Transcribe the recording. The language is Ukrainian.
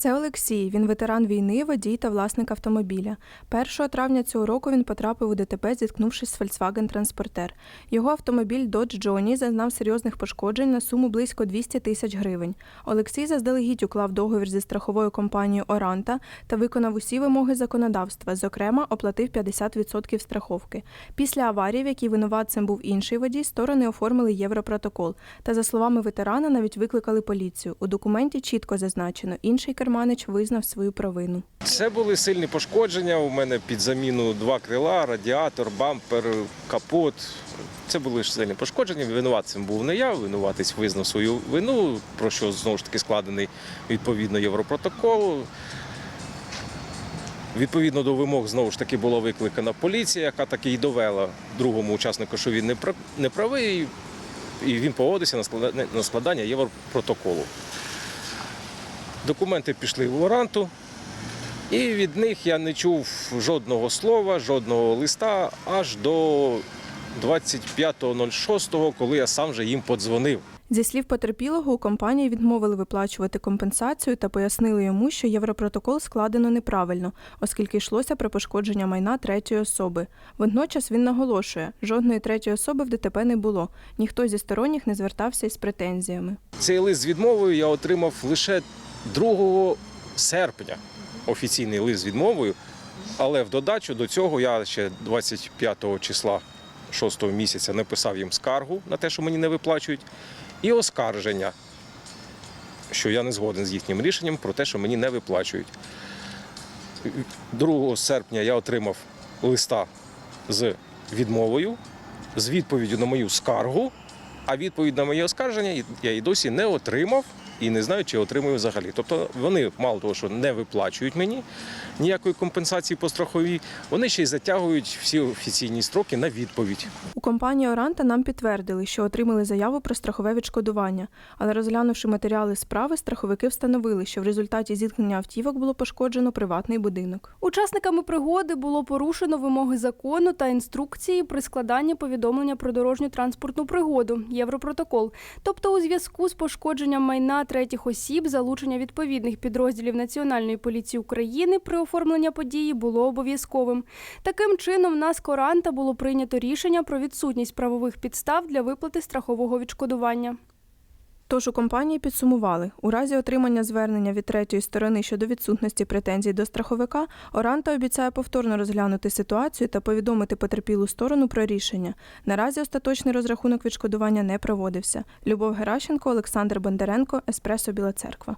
Це Олексій. Він ветеран війни, водій та власник автомобіля. 1 травня цього року він потрапив у ДТП, зіткнувшись з Volkswagen Транспортер. Його автомобіль Dodge Johnny зазнав серйозних пошкоджень на суму близько 200 тисяч гривень. Олексій заздалегідь уклав договір зі страховою компанією Оранта та виконав усі вимоги законодавства. Зокрема, оплатив 50% страховки. Після аварії, в якій винуватцем був інший водій, сторони оформили європротокол. Та за словами ветерана, навіть викликали поліцію. У документі чітко зазначено, інший керманич визнав свою провину. Це були сильні пошкодження. У мене під заміну два крила, радіатор, бампер, капот. Це були ж сильні пошкодження. Винуватцем був не я, винуватець визнав свою вину, про що знову ж таки складений відповідно європротокол. Відповідно до вимог знову ж таки була викликана поліція, яка таки й довела другому учаснику, що він не пра- не правий, і він погодився на складання європротоколу. Документи пішли в Оранту, і від них я не чув жодного слова, жодного листа аж до 25.06, коли я сам же їм подзвонив. Зі слів потерпілого, у компанії відмовили виплачувати компенсацію та пояснили йому, що європротокол складено неправильно, оскільки йшлося про пошкодження майна третьої особи. Водночас він наголошує, жодної третьої особи в ДТП не було. Ніхто зі сторонніх не звертався із претензіями. Цей лист з відмовою я отримав лише 2 серпня. Офіційний лист з відмовою. Але в додачу до цього я ще 25 числа 6 місяця написав їм скаргу на те, що мені не виплачують, і оскарження, що я не згоден з їхнім рішенням про те, що мені не виплачують. 2 серпня я отримав листа з відмовою, з відповіддю на мою скаргу, а відповідь на моє оскарження я і досі не отримав і не знаю, чи отримую взагалі. Тобто вони мало того, що не виплачують мені ніякої компенсації по страховій, вони ще й затягують всі офіційні строки на відповідь. У компанії Оранта нам підтвердили, що отримали заяву про страхове відшкодування, але розглянувши матеріали справи, страховики встановили, що в результаті зіткнення автівок було пошкоджено приватний будинок. Учасниками пригоди було порушено вимоги закону та інструкції при складанні повідомлення про дорожню транспортну пригоду Європротокол. Тобто, у зв'язку з пошкодженням майна третіх осіб, залучення відповідних підрозділів Національної поліції України при оформленні події було обов'язковим. Таким чином, в нас коранта було прийнято рішення про відсутність правових підстав для виплати страхового відшкодування. Тож у компанії підсумували, у разі отримання звернення від третьої сторони щодо відсутності претензій до страховика, Оранта обіцяє повторно розглянути ситуацію та повідомити потерпілу сторону про рішення. Наразі остаточний розрахунок відшкодування не проводився. Любов Геращенко, Олександр Бондаренко, Еспресо Біла Церква.